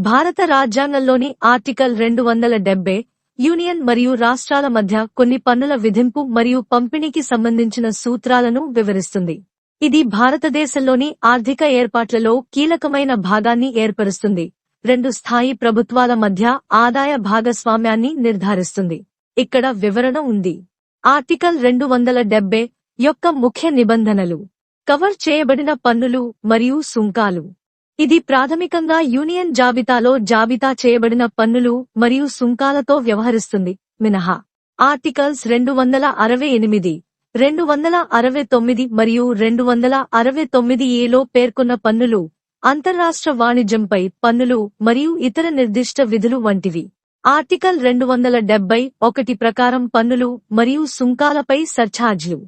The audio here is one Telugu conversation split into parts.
భారత రాజ్యాంగంలోని ఆర్టికల్ రెండు వందల డెబ్బై యూనియన్ మరియు రాష్ట్రాల మధ్య కొన్ని పన్నుల విధింపు మరియు పంపిణీకి సంబంధించిన సూత్రాలను వివరిస్తుంది. ఇది భారతదేశంలోని ఆర్థిక ఏర్పాట్లలో కీలకమైన భాగాన్ని ఏర్పరుస్తుంది. రెండు స్థాయి ప్రభుత్వాల మధ్య ఆదాయ భాగస్వామ్యాన్ని నిర్ధారిస్తుంది. ఇక్కడ వివరణ ఉంది. ఆర్టికల్ రెండు వందల డెబ్బై యొక్క ముఖ్య నిబంధనలు. కవర్ చేయబడిన పన్నులు మరియు సుంకాలు. ఇది ప్రాథమికంగా యూనియన్ జాబితాలో జాబితా చేయబడిన పన్నులు మరియు సుంకాలతో వ్యవహరిస్తుంది. మినహా. ఆర్టికల్స్ రెండు వందల అరవై ఎనిమిది రెండు వందల అరవై తొమ్మిది మరియు రెండు వందల అరవై తొమ్మిది ఏలో పేర్కొన్న పన్నులు అంతర్రాష్ట్ర వాణిజ్యంపై పన్నులు మరియు ఇతర నిర్దిష్ట విధులు వంటివి. ఆర్టికల్ రెండు వందల డెబ్బై ఒకటి ప్రకారం పన్నులు మరియు సుంకాలపై సర్ఛార్జ్లు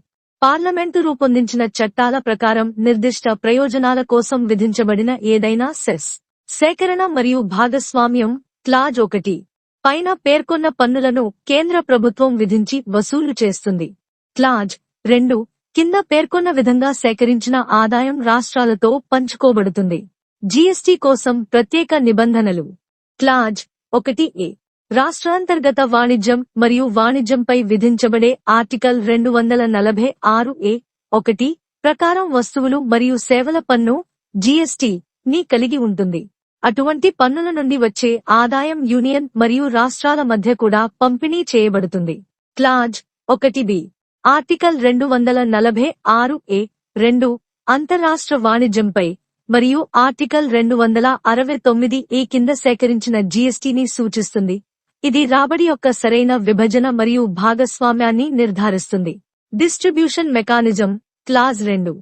పార్లమెంటు రూపొందించిన చట్టాల ప్రకారం నిర్దిష్ట ప్రయోజనాల కోసం విధించబడిన ఏదైనా సెస్ సేకరణ మరియు భాగస్వామ్యం క్లాజ్ ఒకటి. పైన పేర్కొన్న పన్నులను కేంద్ర ప్రభుత్వం విధించి వసూలు చేస్తుంది. క్లాజ్ రెండు. కింద పేర్కొన్న విధంగా సేకరించిన ఆదాయం రాష్ట్రాలతో పంచుకోబడుతుంది. జీఎస్టీ కోసం ప్రత్యేక నిబంధనలు. క్లాజ్ ఒకటి ఏ. రాష్ట్రాంతర్గత వాణిజ్యం మరియు వాణిజ్యంపై విధించబడే ఆర్టికల్ రెండు వందల నలభై ఆరు ఏ ఒకటి ప్రకారం వస్తువులు మరియు సేవల పన్ను జీఎస్టీ ని కలిగి ఉంటుంది. అటువంటి పన్నుల నుండి వచ్చే ఆదాయం యూనియన్ మరియు రాష్ట్రాల మధ్య కూడా పంపిణీ చేయబడుతుంది. క్లాజ్ ఒకటి బి. ఆర్టికల్ రెండు వందల నలభై ఆరు ఏ రెండు అంతరాష్ట్ర వాణిజ్యంపై మరియు ఆర్టికల్ రెండు వందల అరవై తొమ్మిది ఏ కింద సేకరించిన జీఎస్టీని సూచిస్తుంది. ఇది రాబడి యొక్క సరైన విభజన మరియు భాగస్వామ్యాన్ని నిర్ధారిస్తుంది. డిస్ట్రిబ్యూషన్ మెకానిజం క్లాజ్ రెండు.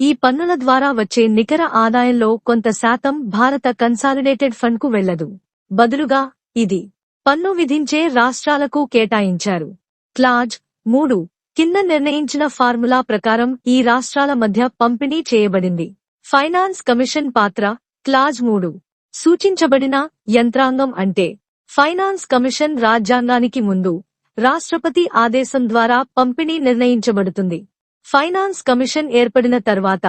ఈ పన్నుల ద్వారా వచ్చే నికర ఆదాయంలో కొంత శాతం భారత కన్సాలిడేటెడ్ ఫండ్కు వెళ్ళదు. బదులుగా ఇది పన్ను విధించే రాష్ట్రాలకు కేటాయించారు. క్లాజ్ మూడు. కింద నిర్ణయించిన ఫార్ములా ప్రకారం ఈ రాష్ట్రాల మధ్య పంపిణీ చేయబడింది. ఫైనాన్స్ కమిషన్ పాత్ర క్లాజ్ మూడు. సూచించబడిన యంత్రాంగం అంటే ఫైనాన్స్ కమిషన్ రాజ్యాంగానికి ముందు రాష్ట్రపతి ఆదేశం ద్వారా పంపిణీ నిర్ణయించబడుతుంది. ఫైనాన్స్ కమిషన్ ఏర్పడిన తర్వాత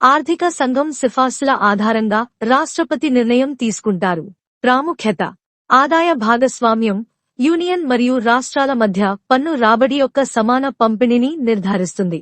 ఆర్థిక సంఘం సిఫార్సుల ఆధారంగా రాష్ట్రపతి నిర్ణయం తీసుకుంటారు. ప్రాముఖ్యత ఆదాయ భాగస్వామ్యం యూనియన్ మరియు రాష్ట్రాల మధ్య పన్ను రాబడి యొక్క సమాన పంపిణీని నిర్ధారిస్తుంది.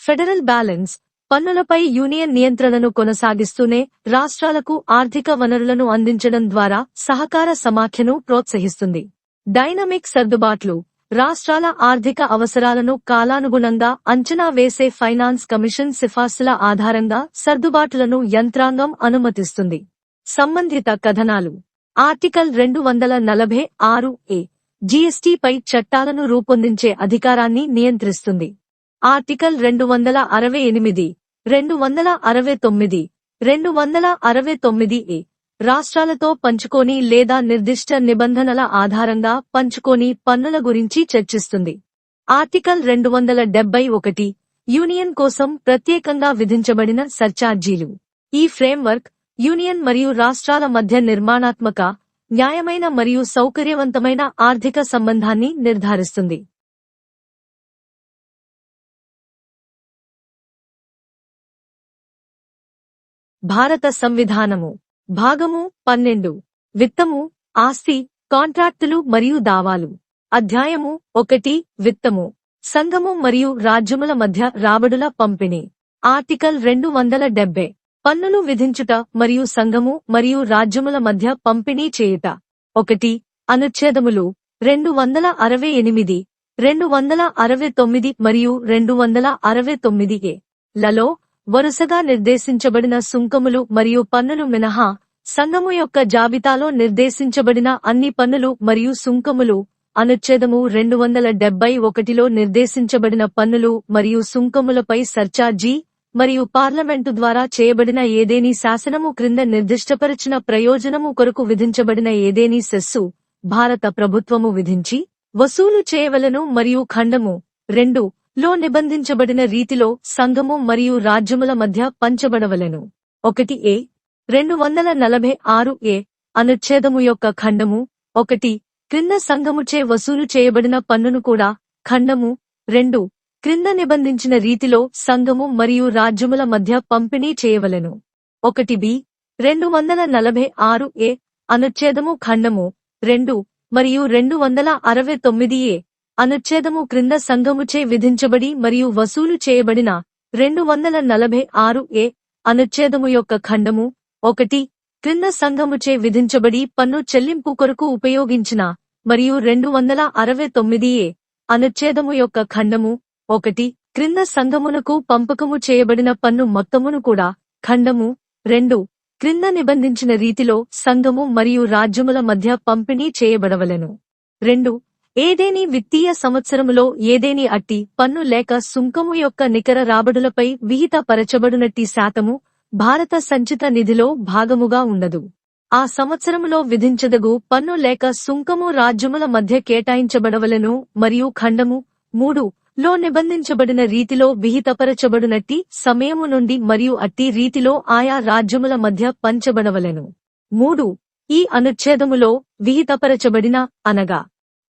ఫెడరల్ బ్యాలెన్స్ పన్నులపై యూనియన్ నియంత్రణను కొనసాగిస్తూనే రాష్ట్రాలకు ఆర్థిక వనరులను అందించడం ద్వారా సహకార సమాఖ్యను ప్రోత్సహిస్తుంది. డైనమిక్ సర్దుబాట్లు. రాష్ట్రాల ఆర్థిక అవసరాలను కాలానుగుణంగా అంచనా వేసే ఫైనాన్స్ కమిషన్ సిఫార్సుల ఆధారంగా సర్దుబాట్లను యంత్రాంగం అనుమతిస్తుంది. సంబంధిత కథనాలు. ఆర్టికల్ రెండు వందల నలభై ఆరు ఏ. జీఎస్టీపై చట్టాలను రూపొందించే అధికారాన్ని నియంత్రిస్తుంది. ఆర్టికల్ రెండు వందల అరవై ఎనిమిది. రెండు వందల అరవై తొమ్మిది రెండు వందల అరవై తొమ్మిది ఏ రాష్ట్రాలతో పంచుకోని లేదా నిర్దిష్ట నిబంధనల ఆధారంగా పంచుకోని పన్నుల గురించి చర్చిస్తుంది. ఆర్టికల్ రెండు వందల డెబ్బై ఒకటి యూనియన్ కోసం ప్రత్యేకంగా విధించబడిన సర్చార్జీలు. ఈ ఫ్రేమ్వర్క్ యూనియన్ మరియు రాష్ట్రాల మధ్య నిర్మాణాత్మక న్యాయమైన మరియు సౌకర్యవంతమైన ఆర్థిక సంబంధాన్ని నిర్ధారిస్తుంది. భారత సంవిధానము. భాగము పన్నెండు. విత్తము ఆస్తి కాంట్రాక్టులు మరియు దావాలు. అధ్యాయము ఒకటి. విత్తము. సంఘము మరియు రాజ్యముల మధ్య రాబడుల పంపిణీ. ఆర్టికల్ రెండు వందల డెబ్బై. పన్నులు విధించుట మరియు సంఘము మరియు రాజ్యముల మధ్య పంపిణీ చేయుట. ఒకటి. అనుచ్ఛేదములు. రెండు వందల అరవై ఎనిమిది. రెండు వందల అరవై తొమ్మిది మరియు రెండు వందల అరవై తొమ్మిది ఏ. లలో వరుసగా నిర్దేశించబడిన సుంకములు మరియు పన్నులు మినహా సంఘము యొక్క జాబితాలో నిర్దేశించబడిన అన్ని పన్నులు మరియు సుంకములు అనుచ్ఛేదము రెండు వందల డెబ్బై ఒకటిలో నిర్దేశించబడిన పన్నులు మరియు సుంకములపై సర్చార్జీ మరియు పార్లమెంటు ద్వారా చేయబడిన ఏదేని శాసనము క్రింద నిర్దిష్టపరిచిన ప్రయోజనము కొరకు విధించబడిన ఏదేని సెస్సు భారత ప్రభుత్వము విధించి వసూలు చేయవలను మరియు ఖండము రెండు లో నిబంధించబడిన రీతిలో సంఘము మరియు రాజ్యముల మధ్య పంచబడవలెను. ఒకటి ఏ. రెండు వందల నలభై ఆరు ఏ. అనుచ్ఛేదము యొక్క ఖండము. ఒకటి. క్రింద సంఘముచే వసూలు చేయబడిన పన్నును కూడా ఖండము. రెండు. క్రింద నిబంధించిన రీతిలో సంఘము మరియు రాజ్యముల మధ్య పంపిణీ చేయవలెను. ఒకటి బి. రెండు వందల నలభై ఆరు ఏ. అనుచ్ఛేదము ఖండము. రెండు. మరియు రెండు వందల అరవై తొమ్మిది ఏ. అనుచ్ఛేదము క్రింద సంఘముచే విధించబడి మరియు వసూలు చేయబడిన రెండు వందల నలభై ఆరు ఏ అనుచ్ఛేదము యొక్క ఖండము ఒకటి క్రింద సంఘముచే విధించబడి పన్ను చెల్లింపు కొరకు ఉపయోగించిన మరియు రెండు వందల అరవై తొమ్మిది ఏ అనుచ్ఛేదము యొక్క ఖండము ఒకటి క్రింద సంఘమునకు పంపకము చేయబడిన పన్ను మొత్తమును కూడా ఖండము రెండు క్రింద నిబంధించిన రీతిలో సంఘము మరియు రాజ్యముల మధ్య పంపిణీ చేయబడవలెను. రెండు ఏదేని విత్తీయ సంవత్సరములో ఏదేని అట్టి పన్ను లేక సుంకము యొక్క నికర రాబడులపై విహిత పరచబడునట్టి శాతము భారత సంచిత నిధిలో భాగముగా ఉండదు ఆ సంవత్సరములో విధించదగు పన్ను లేక సుంకము రాజ్యముల మధ్య కేటాయించబడవలెను మరియు ఖండము మూడు లో నిబంధించబడిన రీతిలో విహితపరచబడునట్టి సమయము నుండి మరియు అట్టి రీతిలో ఆయా రాజ్యముల మధ్య పంచబడవలెను. మూడు ఈ అనుచ్ఛేదములో విహితపరచబడిన అనగా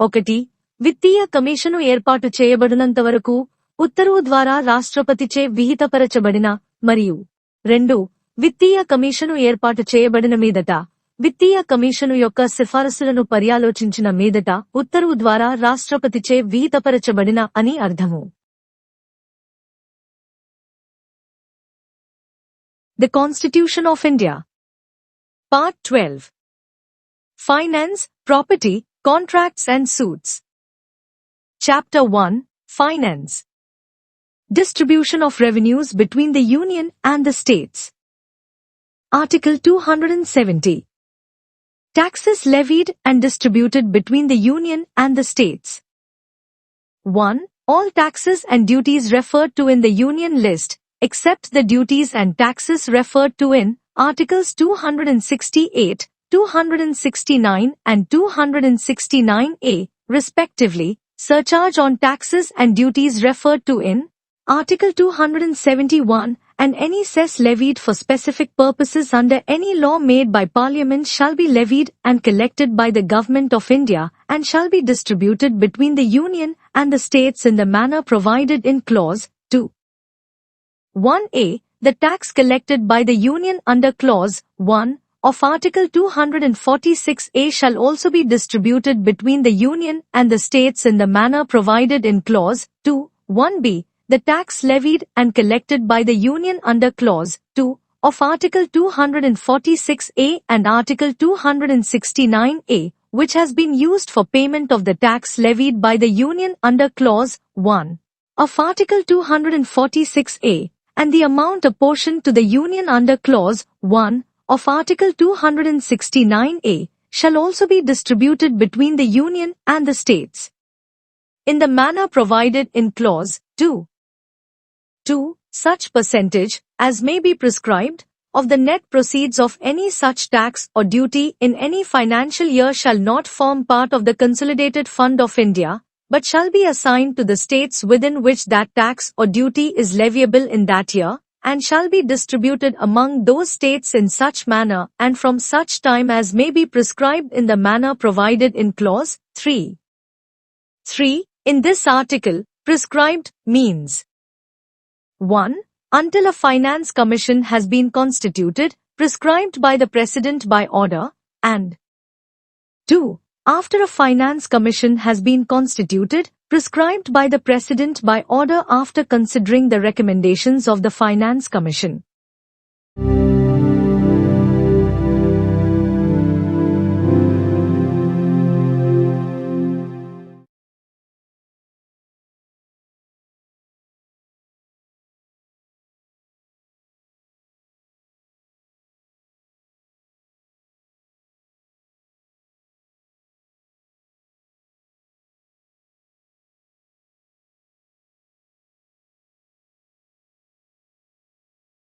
ఒకటి విత్తీయ కమిషను ఏర్పాటు చేయబడినంతవరకు ఉత్తర్వు ద్వారా రాష్ట్రపతిచే విహితపరచబడిన మరియు రెండు విత్తీయ కమిషను ఏర్పాటు చేయబడిన మీదట విత్తీయ కమిషను యొక్క సిఫారసులను పర్యాలోచించిన మీదట ఉత్తర్వు ద్వారా రాష్ట్రపతిచే విహితపరచబడిన అని అర్థము. The constitution of India part twelve finance property Contracts and Suits. Chapter 1 Finance. Distribution of revenues between the Union and the states. Article 270 Taxes levied and distributed between the Union and the states. 1. All taxes and duties referred to in the Union list, except the duties and taxes referred to in Articles 268, 269 and 269a, respectively, surcharge on taxes and duties referred to in Article 271 and any cess levied for specific purposes under any law made by Parliament shall be levied and collected by the Government of India and shall be distributed between the Union and the states in the manner provided in Clause 2. 1a. The tax collected by the Union under Clause 1 of Article 246a shall also be distributed between the Union and the states in the manner provided in Clause 2. 1b. The tax levied and collected by the Union under Clause 2 of Article 246a and Article 269a, which has been used for payment of the tax levied by the Union under Clause 1 of Article 246a, and the amount apportioned to the Union under Clause 1 of Article 269a, shall also be distributed between the Union and the states. In the manner provided in Clause 2. 2. Such percentage, as may be prescribed, of the net proceeds of any such tax or duty in any financial year shall not form part of the Consolidated Fund of India, but shall be assigned to the states within which that tax or duty is leviable in that year, and shall be distributed among those states in such manner and from such time as may be prescribed in the manner provided in Clause 3. 3. In this article, prescribed means 1. Until a finance commission has been constituted, prescribed by the President by order, and 2. After a finance commission has been constituted, prescribed by the President by order after considering the recommendations of the Finance Commission.